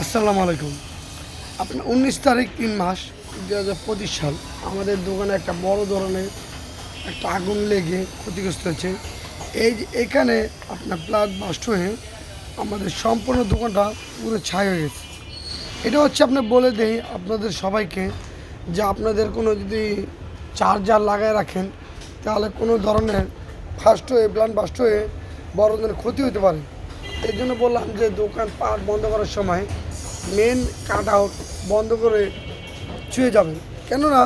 আসসালামু আলাইকুম। আপনার উনিশ তারিখ তিন মাস দু হাজার পঁচিশ সাল, আমাদের দোকানে একটা বড় ধরনের একটা আগুন লেগে ক্ষতিগ্রস্ত হয়েছে। এই এখানে আপনার প্লাস বাস্ট হয়ে আমাদের সম্পূর্ণ দোকানটা পুরো ছাই হয়ে গেছে। এটা হচ্ছে আপনার বলে দেই আপনাদের সবাইকে যে আপনাদের কোনো যদি চার্জার লাগায় রাখেন, তাহলে কোনো ধরনের ফাস্ট হয়ে প্লান্ট বাস্ট হয়ে বড় ধরনের ক্ষতি হতে পারে। এই জন্য বললাম যে দোকান পাট বন্ধ করার সময় মেন কাট আউট বন্ধ করে ছুঁয়ে যাবেন। কেননা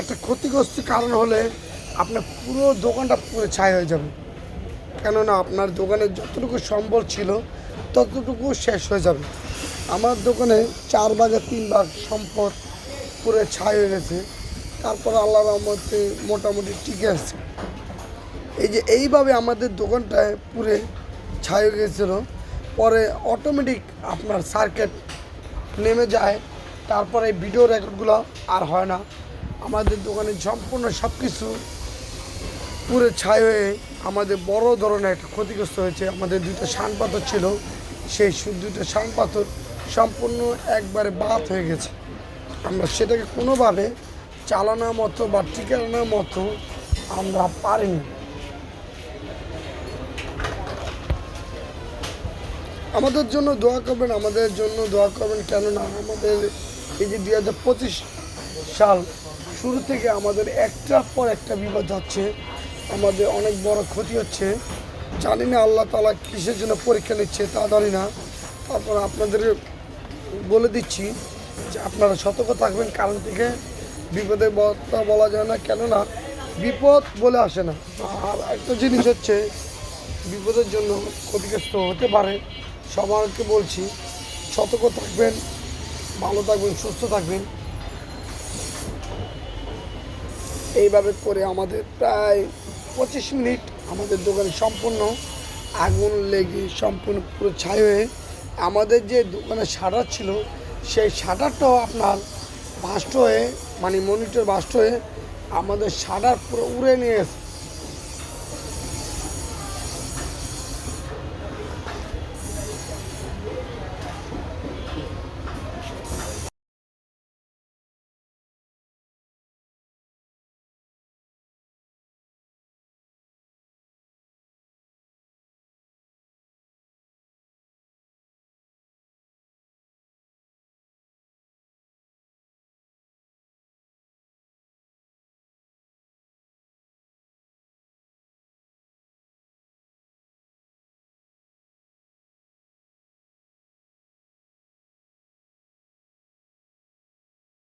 একটা ক্ষতিগ্রস্ত কারণ হলে আপনার পুরো দোকানটা পুরো ছাই হয়ে যাবে। কেননা আপনার দোকানে যতটুকু সম্বল ছিল ততটুকু শেষ হয়ে যাবে। আমার দোকানে চার ভাগে তিন ভাগ সম্পদ পুরো ছাই হয়ে গেছে। তারপর আল্লাহ রহমতে মোটামুটি টিকে আছে। এই যে এইভাবে আমাদের দোকানটায় পুরে হয়ে গেছিল পরে অটোমেটিক আপনার সার্কিট নেমে যায়। তারপরে ভিডিও রেকর্ডগুলো আর হয় না। আমাদের দোকানে সম্পূর্ণ সব কিছু পুরো ছাই হয়ে আমাদের বড় ধরনের একটা ক্ষতিগ্রস্ত হয়েছে। আমাদের দুটো শান পাথর ছিল। সেই দুটো শান পাথর সম্পূর্ণ একবারে বাদ হয়ে গেছে। আমরা সেটাকে কোনোভাবে চালানোর মতো বা টিকানোর মতো আমরা পারিনি। আমাদের জন্য দোয়া করবেন, আমাদের জন্য দোয়া করবেন, কেননা আমাদের এই যে দুই হাজার পঁচিশ সাল শুরু থেকে আমাদের একটার পর একটা বিপদ হচ্ছে, আমাদের অনেক বড় ক্ষতি হচ্ছে। জানি না আল্লাহ তালা কিসের জন্য পরীক্ষা নিচ্ছে তা জানি না। তারপর আপনাদের বলে দিচ্ছি যে আপনারা সতর্ক থাকবেন, কারণ থেকে বিপদে কথা বলা যায় না, কেননা বিপদ বলে আসে না। আর একটা জিনিস হচ্ছে, বিপদের জন্য ক্ষতিগ্রস্ত হতে পারে। সবাইকে বলছি, সতর্ক থাকবেন, ভালো থাকবেন, সুস্থ থাকবেন। এইভাবে করে আমাদের প্রায় পঁচিশ মিনিট আমাদের দোকানে সম্পূর্ণ আগুন লেগে সম্পূর্ণ পুরো ছাই হয়ে আমাদের যে দোকানে শাটার ছিল, সেই শাটারটাও আপনার বাস্ট হয়ে মানে মনিটর বাস্ট হয়ে আমাদের শাটার পুরো উড়ে নিয়ে গেছে